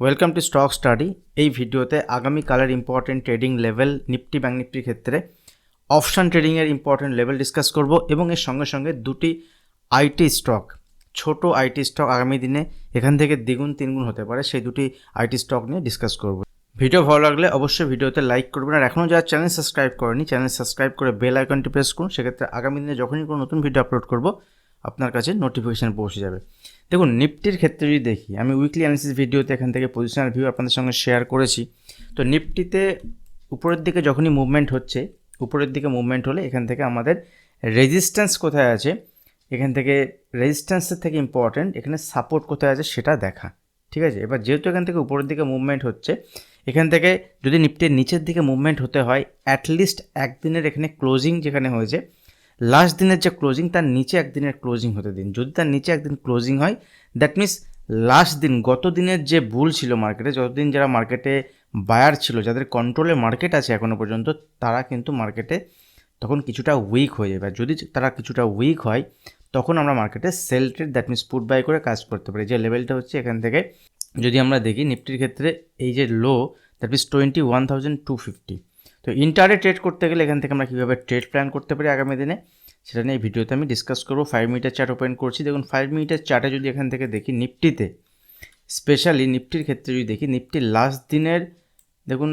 Welcome to stock study এই ভিডিওতে আগামীকালের important trading level Nifty bank নিফটির ক্ষেত্রে অপশান ট্রেডিংয়ের ইম্পর্টেন্ট লেভেল ডিসকাস করব এবং এর সঙ্গে সঙ্গে দুটি আইটি স্টক ছোট আইটি স্টক আগামী দিনে এখান থেকে দ্বিগুণ, তিনগুণ হতে পারে, সেই দুটি আইটি স্টক নিয়ে ডিসকাস করব। ভিডিও ভালো লাগলে অবশ্যই ভিডিওতে লাইক করবেন আর এখনও যারা চ্যানেল সাবস্ক্রাইব করেনি চ্যানেল সাবস্ক্রাইব করে বেল আইকনটি প্রেস করুন, সেক্ষেত্রে আগামী দিনে যখনই কোনো নতুন ভিডিও আপলোড করব আপনার কাছে নোটিফিকেশান পৌঁছে যাবে। দেখুন, নিফটির ক্ষেত্রে যদি দেখি, আমি উইকলি অ্যানালিসিস ভিডিওতে এখান থেকে পজিশনাল ভিউ আপনাদের সঙ্গে শেয়ার করেছি। তো নিফটিতে উপরের দিকে যখনই মুভমেন্ট হচ্ছে, উপরের দিকে মুভমেন্ট হলে এখান থেকে আমাদের রেজিস্ট্যান্স কোথায় আছে, এখান থেকে রেজিস্ট্যান্সের থেকে ইম্পর্ট্যান্ট এখানে সাপোর্ট কোথায় আছে সেটা দেখা। ঠিক আছে? এবার যেহেতু এখান থেকে উপরের দিকে মুভমেন্ট হচ্ছে, এখান থেকে যদি নিফটির নিচের দিকে মুভমেন্ট হতে হয় অ্যাটলিস্ট একদিনের এখানে ক্লোজিং যেখানে হয়েছে লাস্ট দিনের যে ক্লোজিং তার নিচে একদিনের ক্লোজিং হতে দিন। যদি তার নিচে একদিন ক্লোজিং হয় দ্যাট মিনস লাস্ট দিন, গত দিনের যে ভুল ছিল মার্কেটে যতদিন যারা মার্কেটে বায়ার ছিল, যাদের কন্ট্রোলে মার্কেট আছে এখনও পর্যন্ত, তারা কিন্তু মার্কেটে তখন কিছুটা উইক হয়ে যাবে। যদি তারা কিছুটা উইক হয়, তখন আমরা মার্কেটে sell trade that means put buy করে কাজ করতে পারি। যে লেভেলটা হচ্ছে এখান থেকে, যদি আমরা দেখি, নিফটির ক্ষেত্রে এই যে low that means twenty one thousand two fifty তো ইন্টারে ট্রেড করতে গেলে এখান থেকে আমরা কীভাবে ট্রেড প্ল্যান করতে পারি আগামী দিনে, সেটা নিয়ে ভিডিওতে আমি ডিসকাস করব। ফাইভ মিনিটের চার্ট ওপেন করছি। দেখুন ফাইভ মিনিটের চার্টে যদি এখান থেকে দেখি নিফটিতে স্পেশালি নিফটির ক্ষেত্রে যদি দেখি নিফটির লাস্ট দিনের, দেখুন,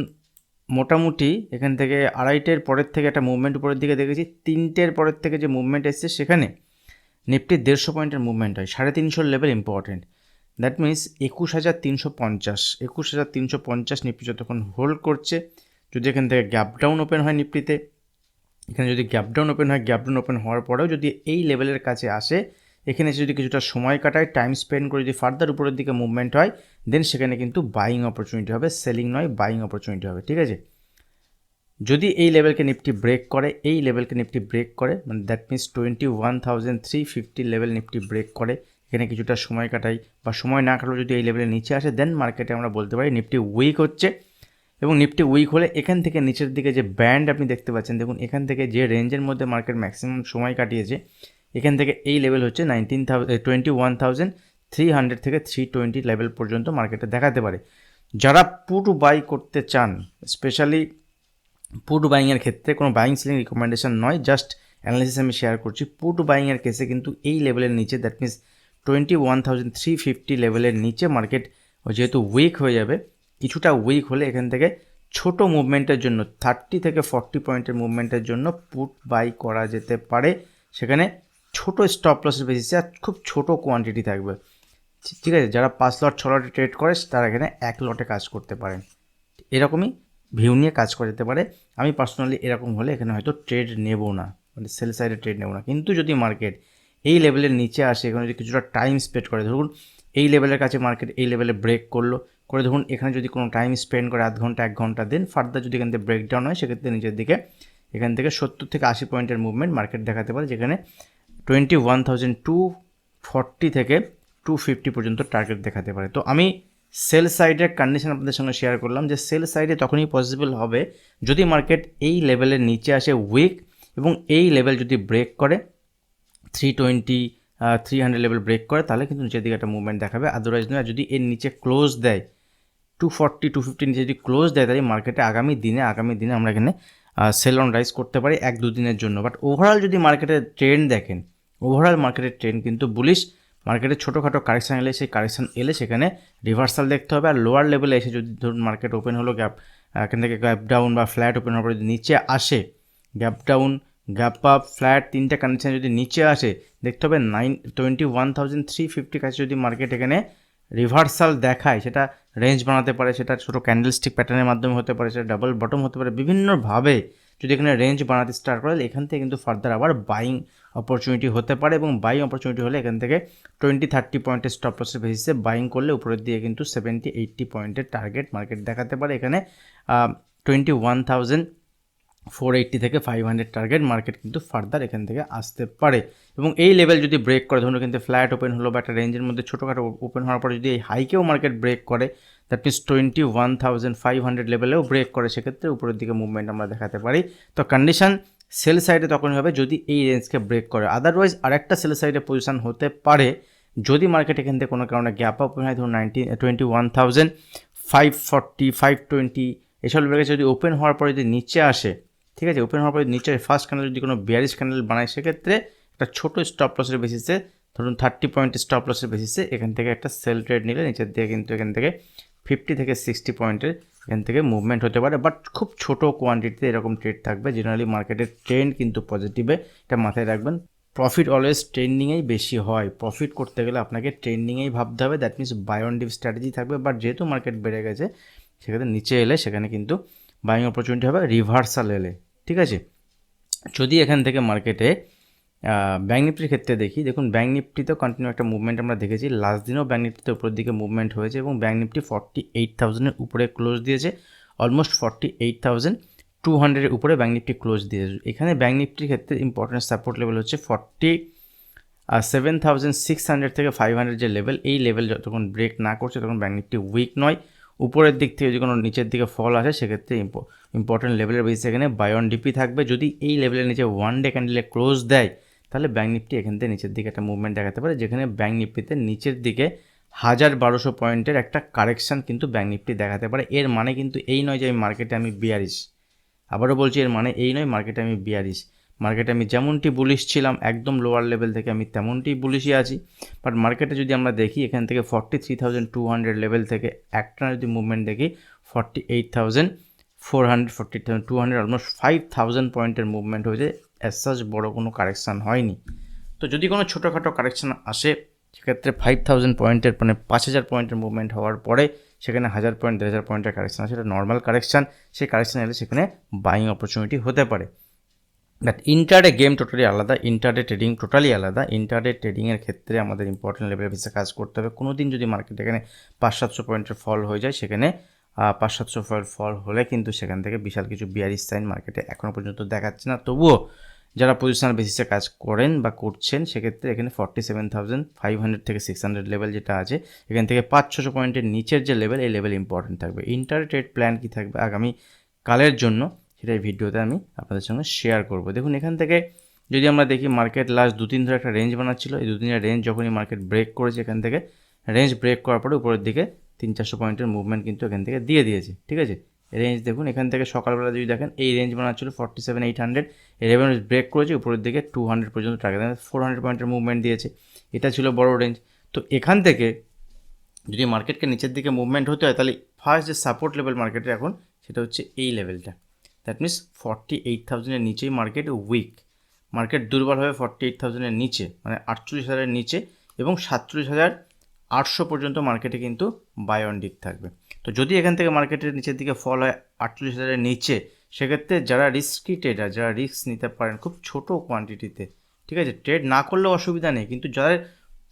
মোটামুটি এখান থেকে আড়াইটের পরের থেকে একটা মুভমেন্ট উপরের দিকে দেখেছি, তিনটের পরের থেকে যে মুভমেন্ট এসছে সেখানে নিফটির দেড়শো পয়েন্টের মুভমেন্ট হয়, সাড়ে তিনশোর লেভেল ইম্পর্টেন্ট দ্যাট মিনস একুশ হাজার তিনশো পঞ্চাশ, একুশ হাজার তিনশো পঞ্চাশ নিফটি যতক্ষণ হোল্ড করছে যদি এখান থেকে গ্যাপ ডাউন ওপেন হয় নিফটিতে, এখানে যদি গ্যাপ ডাউন ওপেন হয় গ্যাপ ডাউন ওপেন হওয়ার পরেও যদি এই লেভেলের কাছে আসে, এখানে যদি কিছুটা সময় কাটায় টাইম স্পেন্ড করে যদি ফার্দার উপরের দিকে মুভমেন্ট হয় দেন সেখানে কিন্তু বাইং অপরচুনিটি হবে সেলিং নয় বাইং অপরচুনিটি হবে, ঠিক আছে? যদি এই লেভেলকে নিফটি ব্রেক করে, এই লেভেলকে নিফটি ব্রেক করে মানে that means twenty one thousand three fifty level Nifty break করে, এখানে কিছুটা সময় কাটাই বা সময় না কাটলেও যদি এই লেভেলের নিচে আসে দেন মার্কেটে আমরা বলতে পারি নিফটি উইক হচ্ছে। এবং নিফটি উইক হলে এখান থেকে নিচের দিকে যে ব্যান্ড আপনি দেখতে পাচ্ছেন, দেখুন, এখান থেকে যে রেঞ্জের মধ্যে মার্কেট ম্যাক্সিমাম সময় কাটিয়েছে, এখান থেকে এই লেভেল হচ্ছে nineteen twenty one thousand three hundred থেকে থ্রি টোয়েন্টি লেভেল পর্যন্ত মার্কেটে দেখাতে পারে। যারা পুট বাই করতে চান স্পেশালি পুট বাইংয়ের ক্ষেত্রে কোনো বাইং সেলিং রিকমেন্ডেশন নয় জাস্ট অ্যানালিসিস আমি শেয়ার করছি পুট বাইংয়ের কেসে কিন্তু এই লেভেলের নিচে that means twenty one thousand three fifty লেভেলের নিচে মার্কেট যেহেতু উইক হয়ে যাবে কিছুটা উইক হলে এখান থেকে ছোট মুভমেন্টের জন্য থার্টি থেকে ফর্টি পয়েন্টের মুভমেন্টের জন্য পুট বাই করা যেতে পারে। সেখানে ছোট স্টপ লসের বেসিসে আর খুব ছোট কোয়ান্টিটি থাকবে। ঠিক আছে? যারা পাঁচ লট ছ লটে ট্রেড করে, তারা এখানে এক লটে কাজ করতে পারেন। এরকমই ভিউ নিয়ে কাজ করা যেতে পারে। আমি পার্সোনালি এরকম হলে এখানে হয়তো ট্রেড নেব না। মানে সেল সাইডে ট্রেড নেব না। কিন্তু যদি মার্কেট এই লেভেলের নিচে আসে, এখানে যদি কিছুটা টাইম স্পেন্ড করে, ধরুন এই লেভেলের কাছে মার্কেট এই লেভেলে ব্রেক করল করে ধরুন এখানে যদি কোনো টাইম স্পেন্ড করে আধ ঘণ্টা, এক ঘণ্টা দিন ফার্দার যদি এখান থেকে ব্রেকডাউন হয়, সেক্ষেত্রে নিচের দিকে এখান থেকে সত্তর থেকে আশি পয়েন্টের মুভমেন্ট মার্কেট দেখাতে পারে, যেখানে twenty one thousand two forty থেকে টু ফিফটি পর্যন্ত টার্গেট দেখাতে পারে। তো আমি সেল সাইডের কন্ডিশন আপনাদের সঙ্গে শেয়ার করলাম যে সেল সাইডে তখনই পসিবল হবে যদি মার্কেট এই লেভেলের নিচে আসে উইক এবং এই লেভেল যদি ব্রেক করে three twenty three hundred level break করে, তাহলে কিন্তু নিচের দিকে একটা মুভমেন্ট দেখাবে। আদারওয়াইজ নয়, যদি এর নিচে ক্লোজ দেয় টু ফর্টি টু ফিফটি যদি ক্লোজ দেয়, তাহলে মার্কেটে আগামী দিনে আগামী দিনে আমরা এখানে সেল অন রাইজ করতে পারি এক দুদিনের জন্য। বাট ওভারঅল যদি মার্কেটের ট্রেন্ড দেখেন ওভারঅল মার্কেটের ট্রেন্ড কিন্তু বুলিশ মার্কেটে ছোটোখাটো কারেকশান এলে, সেই কারেকশান এলে সেখানে রিভার্সাল দেখতে হবে। আর লোয়ার লেভেলে এসে যদি ধরুন মার্কেট ওপেন হলো গ্যাপ এখান থেকে গ্যাপ ডাউন বা ফ্ল্যাট ওপেন হওয়ার পর যদি নিচে আসে gap down gap up flat তিনটে কন্ডিশন যদি নিচে আসে, দেখতে হবে nine twenty one thousand three fifty কাছে যদি মার্কেট এখানে রিভার্সাল দেখায়, সেটা রেঞ্জ বানাতে পারে, সেটা ছোটো ক্যান্ডেলস্টিক প্যাটার্নের মাধ্যমে হতে পারে, সেটা ডাবল বটম হতে পারে, বিভিন্নভাবে যদি এখানে রেঞ্জ বানাতে স্টার্ট করে এখান থেকে কিন্তু ফার্দার আবার বাইং অপরচুনিটি হতে পারে এবং বাইং অপরচুনিটি হলে এখান থেকে টোয়েন্টি থার্টি পয়েন্টের স্টপ লসের বেসিসে বাইং করলে উপরের দিয়ে কিন্তু সেভেন্টি এইটটি পয়েন্টের টার্গেট মার্কেট দেখাতে পারে। এখানে twenty one thousand four eighty থেকে ফাইভ হান্ড্রেড টার্গেট মার্কেট কিন্তু ফার্দার এখান থেকে আসতে পারে। এবং এই লেভেল যদি ব্রেক করে, ধরুন কিন্তু ফ্ল্যাট ওপেন হলো বা একটা রেঞ্জের মধ্যে ছোটোখাটো ওপেন হওয়ার পরে যদি এই হাইকেও মার্কেট ব্রেক করে that means twenty one thousand five hundred লেভেলেও break করে, সেক্ষেত্রে উপরের দিকে মুভমেন্ট আমরা দেখাতে পারি। তো কন্ডিশন সেল সাইডে তখনই হবে যদি এই রেঞ্জকে ব্রেক করে। আদারওয়াইজ আরেকটা সেল সাইডে পজিশন হতে পারে, যদি মার্কেট এখান থেকে কোনো কারণে গ্যাপ আপ হয়, ধরুন ninety twenty one thousand five forty five twenty এসব লেভেলে যদি ওপেন হওয়ার পরে যদি নিচে আসে ঠিক আছে? ওপেন হওয়ার পরে নিচে ফার্স্ট ক্যান্ডেল যদি কোনো বিয়ারিশ ক্যান্ডেল বানায়, সেক্ষেত্রে একটা ছোটো স্টপ লসের বেসিসে ধরুন থার্টি পয়েন্ট স্টপ লসের বেসিসে এখান থেকে একটা সেল ট্রেড নিলে নিচের দিকে কিন্তু এখান থেকে ফিফটি থেকে সিক্সটি পয়েন্টের এখান থেকে মুভমেন্ট হতে পারে। বাট খুব ছোটো কোয়ান্টিটিতে এরকম ট্রেড থাকবে। জেনারেলি মার্কেটের ট্রেন্ড কিন্তু পজিটিভে এটা মাথায় রাখবেন। প্রফিট অলওয়েজ ট্রেন্ডিংয়েই বেশি হয়। প্রফিট করতে গেলে আপনাকে ট্রেন্ডিংয়েই ভাবতে হবে। দ্যাট মিনস ডিপ স্ট্র্যাটেজি থাকবে। বাট যেহেতু মার্কেট বেড়ে গেছে সেখানে নিচে এলে সেখানে কিন্তু বাইং অপরচুনিটি হবে রিভার্সাল এলে, ঠিক আছে? যদি এখান থেকে মার্কেটে ব্যাঙ্ক নিফটির ক্ষেত্রে দেখি, দেখুন ব্যাঙ্ক নিফটিতেও কন্টিনিউ একটা মুভমেন্ট আমরা দেখেছি লাস্ট দিনেও ব্যাঙ্ক নিফটিতে উপরের দিকে মুভমেন্ট হয়েছে এবং ব্যাঙ্ক নিফটি ফর্টি এইট থাউজেন্ডের উপরে ক্লোজ দিয়েছে almost forty eight thousand two হান্ড্রেডের উপরে ব্যাঙ্ক নিফটি ক্লোজ দিয়েছে। এখানে ব্যাঙ্ক নিফটির ক্ষেত্রে ইম্পর্টেন্ট সাপোর্ট লেভেল হচ্ছে forty seven thousand six hundred থেকে ফাইভ হান্ড্রেড যে লেভেল এই লেভেল যতক্ষণ ব্রেক না করছে তখন ব্যাঙ্ক নিফটি উইক নয়। উপরের দিক থেকে যদি কোনো নিচের দিকে ফল আসে, সেক্ষেত্রে ইম্পর্টেন্ট লেভেলের বেশি এখানে বায়ন ডিপি থাকবে। যদি এই লেভেলের নিচে ওয়ান ডে ক্যান্ডেলে ক্লোজ দেয়, তাহলে ব্যাঙ্ক নিফটি এখান থেকে নিচের দিকে একটা মুভমেন্ট দেখাতে পারে, যেখানে ব্যাঙ্ক নিফটিতে নিচের দিকে হাজার বারোশো পয়েন্টের একটা কারেকশান কিন্তু ব্যাঙ্ক নিফটি দেখাতে পারে। এর মানে কিন্তু এই নয় যে আমি মার্কেটে আমি বিয়ারিশ আবারও বলছি, এর মানে এই নয় মার্কেটে আমি বিয়ারিশ মার্কেটে আমি যেমনটি বুলিশ ছিলাম, একদম লোয়ার লেভেল থেকে আমি তেমনটি বুলিশই আছি। বাট মার্কেটে যদি আমরা দেখি, এখান থেকে forty three thousand two hundred level থেকে একটা যদি মুভমেন্ট দেখি forty eight thousand four hundred forty thousand two hundred almost five thousand পয়েন্টের মুভমেন্ট হয়েছে। অ্যাজ সাচ বড়ো কোনো কারেকশান হয়নি। তো যদি কোনো ছোটোখাটো কারেকশান আসে, সেক্ষেত্রে ফাইভ থাউজেন্ড পয়েন্টের মানে পাঁচ হাজার পয়েন্টের মুভমেন্ট হওয়ার পরে, সেখানে হাজার পয়েন্ট দেড় হাজার পয়েন্টের কারেকশান আছে সেটা নর্মাল কারেকশান সেই কারেকশান এলে সেখানে বাইং অপরচুনিটি হতে পারে। বাট ইন্টারডে গেম টোটালি আলাদা ইন্টারডে ট্রেডিং টোটালি আলাদা। ইন্টারডে ট্রেডিংয়ের ক্ষেত্রে আমাদের ইম্পর্টেন্ট লেভেলের বেসে কাজ করতে হবে। কোনো দিন যদি মার্কেট এখানে পাঁচ সাতশো পয়েন্টের ফল হয়ে যায়, সেখানে পাঁচ সাতশো ফল ফল হলে কিন্তু সেখান থেকে বিশাল কিছু বিয়ারিশ সাইন মার্কেটে এখনও পর্যন্ত দেখাচ্ছে না। তবুও যারা পজিশনাল বেসিসে কাজ করেন বা করছেন, সেক্ষেত্রে এখানে forty seven thousand five hundred থেকে সিক্স হান্ড্রেড লেভেল যেটা আছে, এখান থেকে পাঁচ ছশো পয়েন্টের নিচের যে লেভেল এই লেভেল ইম্পর্টেন্ট থাকবে। ইন্টার ট্রেড প্ল্যান কী থাকবে আগামী কালের জন্য? সেটা এই ভিডিওতে আমি আপনাদের সঙ্গে শেয়ার করব। দেখুন, এখান থেকে যদি আমরা দেখি মার্কেট লাস্ট দু তিন ধরে একটা রেঞ্জ বানাচ্ছিল। এই দু তিনের রেঞ্জ যখনই মার্কেট ব্রেক করেছে এখান থেকে রেঞ্জ ব্রেক করার পরে উপরের দিকে তিন চারশো পয়েন্টের মুভমেন্ট কিন্তু এখান থেকে দিয়ে দিয়েছে, ঠিক আছে? রেঞ্জ দেখুন, এখান থেকে সকালবেলা যদি দেখেন, এই রেঞ্জ বানাচ্ছিল ফর্টি সেভেন এইট হান্ড্রেড এই রেভেন্স ব্রেক করেছে, উপরের দিকে টু হান্ড্রেড পর্যন্ত টাকা টার্গেট ফোর হান্ড্রেড পয়েন্টের মুভমেন্ট দিয়েছে। এটা ছিল বড় রেঞ্জ তো এখান থেকে যদি মার্কেটকে নিচের দিকে মুভমেন্ট হতে হয়, তাহলে ফার্স্ট যে সাপোর্ট লেভেল মার্কেটের এখন, সেটা হচ্ছে এই লেভেলটা দ্যাট মিনস ফর্টি এইট থাউজেন্ডের নিচেই মার্কেট উইক মার্কেট দুর্বল হবে ফর্টি এইট থাউজেন্ডের নিচে মানে আটচল্লিশ হাজারের নিচে এবং সাতচল্লিশ হাজার আটশো পর্যন্ত মার্কেটে কিন্তু বাই অন ডিপ থাকবে। তো যদি এখান থেকে মার্কেটের নিচের দিকে ফল হয় আটচল্লিশ হাজারের নিচে, সেক্ষেত্রে যারা রিস্কি ট্রেডার যারা রিস্ক নিতে পারেন খুব ছোট কোয়ান্টিটিতে ঠিক আছে? ট্রেড না করলেও অসুবিধা নেই, কিন্তু যারা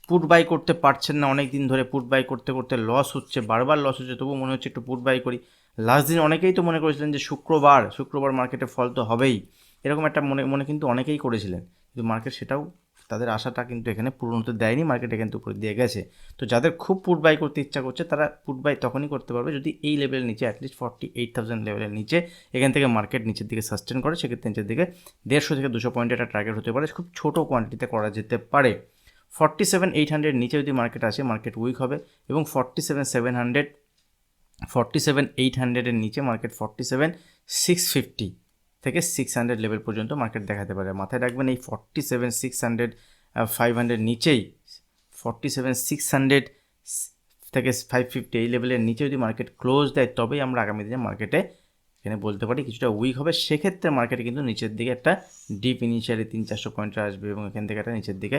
পুট বাই করতে পারছেন না অনেক দিন ধরে পুট বাই করতে করতে লস হচ্ছে, বারবার লস হচ্ছে তবু মনে হচ্ছে একটু পুট বাই করি। লাস্ট দিন অনেকেই তো মনে করেছিলেন যে শুক্রবার শুক্রবার মার্কেটে ফল তো হবেই। এরকম একটা মনে মনে কিন্তু অনেকেই করেছিলেন। কিন্তু মার্কেট সেটাও তাদের আশাটা কিন্তু এখানে পূরণ হতে দেয়নি মার্কেটে কিন্তু উপরে দিয়ে গেছে। তো যাদের খুব পুট বাই করতে ইচ্ছা করছে, তারা পুট বাই তখনই করতে পারবে যদি এই লেভেলের নিচে অ্যাটলিস্ট ফর্টি এইট থাউজেন্ড লেভেলের নিচে, এখান থেকে মার্কেট নিচের দিকে সাস্টেন করে, সেক্ষেত্রে নিচের দিকে দেড়শো থেকে দুশো পয়েন্টের একটা টার্গেট হতে পারে। খুব ছোটো কোয়ান্টিটিতে করা যেতে পারে। ফর্টি সেভেন এইট হান্ড্রেড নিচে যদি মার্কেট আসে মার্কেট উইক হবে এবং forty seven seven hundred forty seven eight হান্ড্রেডের নিচে market forty seven six fifty থেকে সিক্স হান্ড্রেড লেভেল পর্যন্ত মার্কেট দেখাতে পারে। মাথায় রাখবেন এই forty seven six hundred five hundred নিচেই ফর্টি সেভেন সিক্স হান্ড্রেড থেকে ফাইভ ফিফটি এই লেভেলের নিচে যদি মার্কেট ক্লোজ দেয়, তবেই আমরা আগামী দিনে মার্কেটে এখানে বলতে পারি কিছুটা উইক হবে। সেক্ষেত্রে মার্কেটে কিন্তু নিচের দিকে একটা ডিপ ইনিশিয়ালি তিন চারশো পয়েন্ট আসবে এবং এখান থেকে একটা নিচের দিকে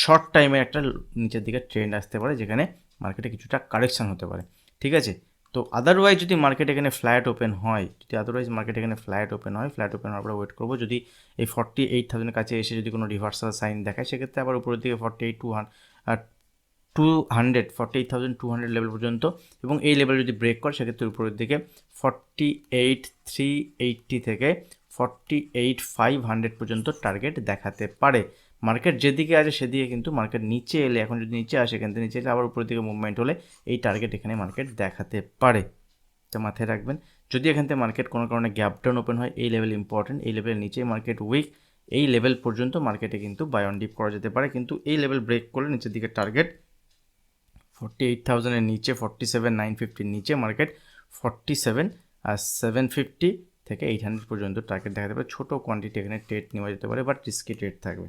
শর্ট টাইমে একটা নিচের দিকে ট্রেন্ড আসতে পারে, যেখানে মার্কেটে কিছুটা কারেকশান হতে পারে। ঠিক আছে? তো আদারওয়াইজ যদি মার্কেট এখানে ফ্ল্যাট ওপেন হয়, যদি আদারওয়াইজ মার্কেট এখানে ফ্ল্যাট ওপেন হয় ফ্ল্যাট ওপেন হওয়ার পরে ওয়েট করব। যদি এই ফর্টি এইট থাউজেন্ডের কাছে এসে যদি কোনো রিভার্সাল সাইন দেখায়, সেক্ষেত্রে আবার উপরের দিকে forty eight two two hundred forty eight thousand two hundred level পর্যন্ত। এবং এই লেভেল যদি ব্রেক করে, সেক্ষেত্রে উপরের দিকে ফর্টি এইট থ্রি এইটটি থেকে ফর্টি এইট ফাইভ হান্ড্রেড পর্যন্ত টার্গেট দেখাতে পারে। মার্কেট যেদিকে আছে সেদিকে কিন্তু মার্কেট নিচে এলে, এখন যদি নিচে আসে, এখান থেকে নিচে এলে আবার উপরের দিকে মুভমেন্ট হলে এই টার্গেট এখানে মার্কেট দেখাতে পারে। তো মাথায় রাখবেন, যদি এখান থেকে মার্কেট কোনো কারণে গ্যাপ ডাউন ওপেন হয়, এই লেভেল ইম্পর্টেন্ট এই লেভেলের নিচে মার্কেট উইক এই লেভেল পর্যন্ত মার্কেটে কিন্তু বাই অন ডিপ করা যেতে পারে। কিন্তু এই লেভেল ব্রেক করলে নিচের দিকে টার্গেট ফর্টি এইট থাউজেন্ডের নিচে ফর্টি সেভেন নাইন ফিফটির নিচে মার্কেট ফর্টি সেভেন আর সেভেন ফিফটি থেকে এইট হান্ড্রেড পর্যন্ত টার্গেট দেখাতে পারে। ছোটো কোয়ান্টিটি এখানে ট্রেড নেওয়া যেতে পারে বাট রিস্কি ট্রেড থাকবে।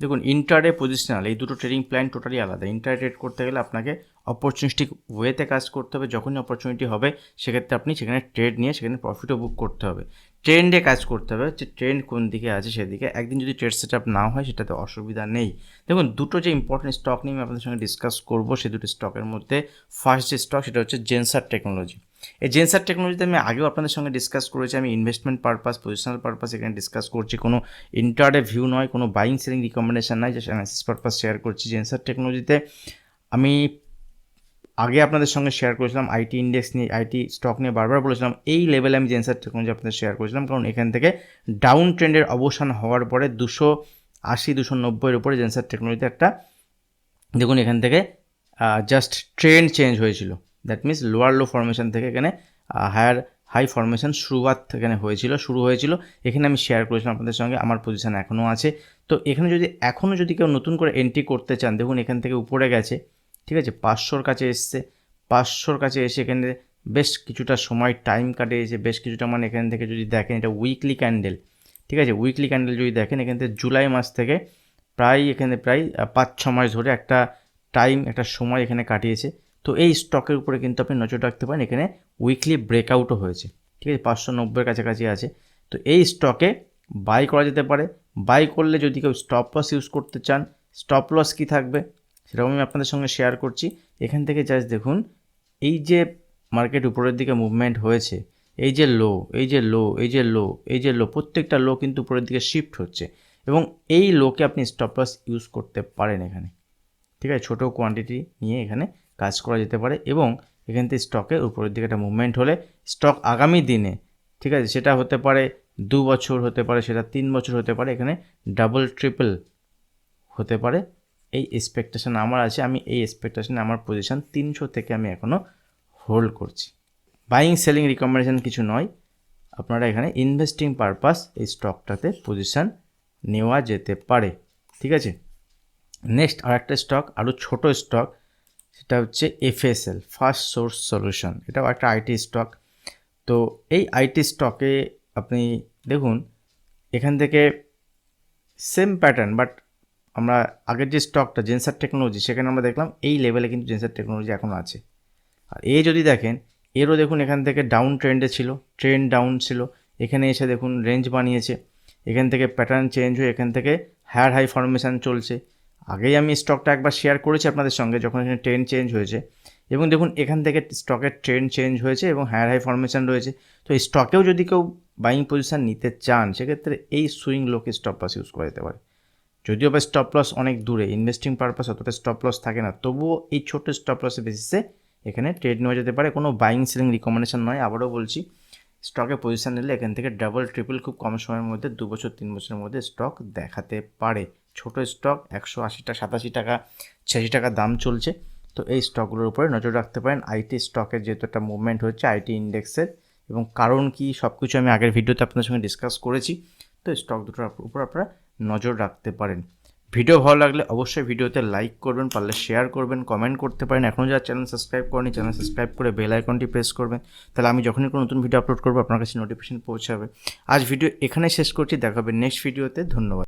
দেখুন ইন্টারডে পজিশনাল এই দুটো ট্রেডিং প্ল্যান টোটালি আলাদা। ইন্টারডে ট্রেড করতে গেলে আপনাকে অপরচুনিস্টিক ওয়েতে কাজ করতে হবে, যখনই অপরচুনিটি হবে, সেক্ষেত্রে আপনি সেখানে ট্রেড নিয়ে সেখানে প্রফিটও বুক করতে হবে। ট্রেন্ডে কাজ করতে হবে যে ট্রেন্ড কোন দিকে আছে সেদিকে। একদিন যদি ট্রেড সেট আপ না হয়, সেটাতে অসুবিধা নেই। দেখুন, দুটো যে ইম্পর্টেন্ট স্টক নিয়ে আমি আপনাদের সঙ্গে ডিসকাস করব সেই দুটো স্টকের মধ্যে ফার্স্ট যে স্টক সেটা হচ্ছে জেন্সার টেকনোলজি এই জেন্সার টেকনোলজিতে আমি আগেও আপনাদের সঙ্গে ডিসকাস করেছি, আমি ইনভেস্টমেন্ট পারপাস পজিশনাল পারপাস এখানে ডিসকাস করছি। কোনো ইন্টারডে ভিউ নয়, কোনো বাইং সেলিং রিকমেন্ডেশন নয় জাস্ট অ্যানালিসিস পারপাস শেয়ার করছি জেন্সার টেকনোলজিতে আমি আগে আপনাদের সঙ্গে শেয়ার করেছিলাম আইটি ইন্ডেক্স নিয়ে আইটি স্টক নিয়ে বারবার বলেছিলাম, এই লেভেলে আমি জেন্সার টেকনোলজি আপনাদের শেয়ার করেছিলাম, কারণ এখান থেকে ডাউন ট্রেন্ডের অবসান হওয়ার পরে দুশো আশি, দুশো নব্বইয়ের উপরে জেন্সার টেকনোলজিতে একটা, দেখুন এখান থেকে জাস্ট ট্রেন্ড চেঞ্জ হয়েছিল। That means lower low formation থেকে এখানে হায়ার হাই ফরমেশন শুরুয়াত এখানে হয়েছিল, শুরু হয়েছিল। এখানে আমি শেয়ার করেছিলাম আপনাদের সঙ্গে, আমার পজিশান এখনও আছে। তো এখানে যদি এখনও যদি কেউ নতুন করে এন্ট্রি করতে চান, দেখুন এখান থেকে উপরে গেছে, ঠিক আছে? পাঁচশোর কাছে এসছে, পাঁচশোর কাছে এসে এখানে বেশ কিছুটা সময় টাইম কাটিয়েছে, বেশ কিছুটা মানে এখান থেকে যদি দেখেন, এটা উইকলি ক্যান্ডেল ঠিক আছে? উইকলি ক্যান্ডেল যদি দেখেন, এখান থেকে জুলাই মাস থেকে প্রায় এখানে প্রায় পাঁচ ছ মাস ধরে একটা টাইম একটা সময় এখানে কাটিয়েছে। তো এই স্টকের উপরে কিন্তু আপনি নজর রাখতে পারেন, এখানে উইকলি ব্রেকআউটও হয়েছে। ঠিক আছে, পাঁচশো নব্বইয়ের কাছাকাছি আছে। তো এই স্টকে বাই করা যেতে পারে। বাই করলে যদি কেউ স্টপ লস ইউজ করতে চান স্টপ লস কী থাকবে? সেরকম আমি আপনাদের সঙ্গে শেয়ার করছি। এখান থেকে জাস্ট দেখুন, এই যে মার্কেট উপরের দিকে মুভমেন্ট হয়েছে, এই যে লো এই যে লো এই যে লো এই যে লো প্রত্যেকটা লো কিন্তু উপরের দিকে শিফট হচ্ছে এবং এই লোকে আপনি স্টপ লস ইউজ করতে পারেন এখানে। ঠিক আছে, ছোটো কোয়ান্টিটি নিয়ে এখানে কাজ করা যেতে পারে এবং এখান থেকে স্টকের উপরের দিকে একটা মুভমেন্ট হলে স্টক আগামী দিনে, ঠিক আছে, সেটা হতে পারে দু বছর হতে পারে, সেটা তিন বছর হতে পারে, এখানে ডাবল ট্রিপল হতে পারে। এই এক্সপেকটেশন আমার আছে, আমি এই এক্সপেকটেশনে আমার পজিশান তিনশো থেকে আমি এখনও হোল্ড করছি। বাইং সেলিং রিকমেন্ডেশন কিছু নয়, আপনারা এখানে ইনভেস্টিং পারপাস এই স্টকটাতে পজিশন নেওয়া যেতে পারে, ঠিক আছে। নেক্সট আর একটা স্টক আরও ছোটো স্টক সেটা হচ্ছে এফএসএল ফার্স্ট সোর্স সলিউশন এটাও একটা আইটি স্টক তো এই আইটি স্টকে আপনি দেখুন, এখান থেকে সেম প্যাটার্ন বাট আমরা আগের যে স্টকটা জেন্সার টেকনোলজি সেখানে আমরা দেখলাম এই লেভেলে কিন্তু জেন্সার টেকনোলজি এখন আছে। আর এ যদি দেখেন, এরও দেখুন এখান থেকে ডাউন ট্রেন্ডে ছিল ট্রেন্ড ডাউন ছিল। এখানে এসে দেখুন রেঞ্জ বানিয়েছে। এখান থেকে প্যাটার্ন চেঞ্জ হয়ে এখান থেকে হায়ার হাই ফরমেশান চলছে। আগেই আমি স্টকটা একবার শেয়ার করেছি আপনাদের সঙ্গে, যখন এখানে ট্রেন্ড চেঞ্জ হয়েছে। এবং দেখুন, এখান থেকে স্টকের ট্রেন্ড চেঞ্জ হয়েছে এবং হায়ার হাই ফরমেশন রয়েছে। তো এই স্টকেও যদি কেউ বাইং পজিশান নিতে চান, সেক্ষেত্রে এই সুইং লোকে স্টপ লস ইউজ করা যেতে পারে। যদিও বা স্টপ লস অনেক দূরে ইনভেস্টিং পারপাস অতটা স্টপ লস থাকে না, তবুও এই ছোটো স্টপ লসের বেসিসে এখানে ট্রেড নেওয়া যেতে পারে। কোনো বাইং সেলিং রিকমেন্ডেশন নয়, আবারও বলছি স্টকে পজিশন নিলে এখান থেকে ডাবল ট্রিপল খুব কম সময়ের মধ্যে, দু বছর, তিন বছরের মধ্যে স্টক দেখাতে পারে। ছোটো স্টক, একশো আশিটা, সাতাশি টাকা, ছিয়াশি টাকা দাম চলছে। তো এই স্টকগুলোর উপরে নজর রাখতে পারেন। আইটি স্টকের যেহেতু একটা মুভমেন্ট হচ্ছে আইটি ইন্ডেক্সের এবং কারণ কি সব কিছু আমি আগের ভিডিওতে আপনাদের সঙ্গে ডিসকাস করেছি। তো স্টক দুটোর উপর আপনারা নজর রাখতে পারেন। ভিডিও ভালো লাগলে অবশ্যই ভিডিওতে লাইক করবেন, পারলে শেয়ার করবেন কমেন্ট করতে পারেন। এখনও যারা চ্যানেল সাবস্ক্রাইব করেনি চ্যানেল সাবস্ক্রাইব করে বেল আইকনটি প্রেস করবেন। তাহলে আমি যখনই কোনো নতুন ভিডিও আপলোড করব, আপনার কাছে নোটিফিকেশন পৌঁছাবে। আজ ভিডিও এখানে শেষ করছি, দেখাবে নেক্সট ভিডিওতে ধন্যবাদ।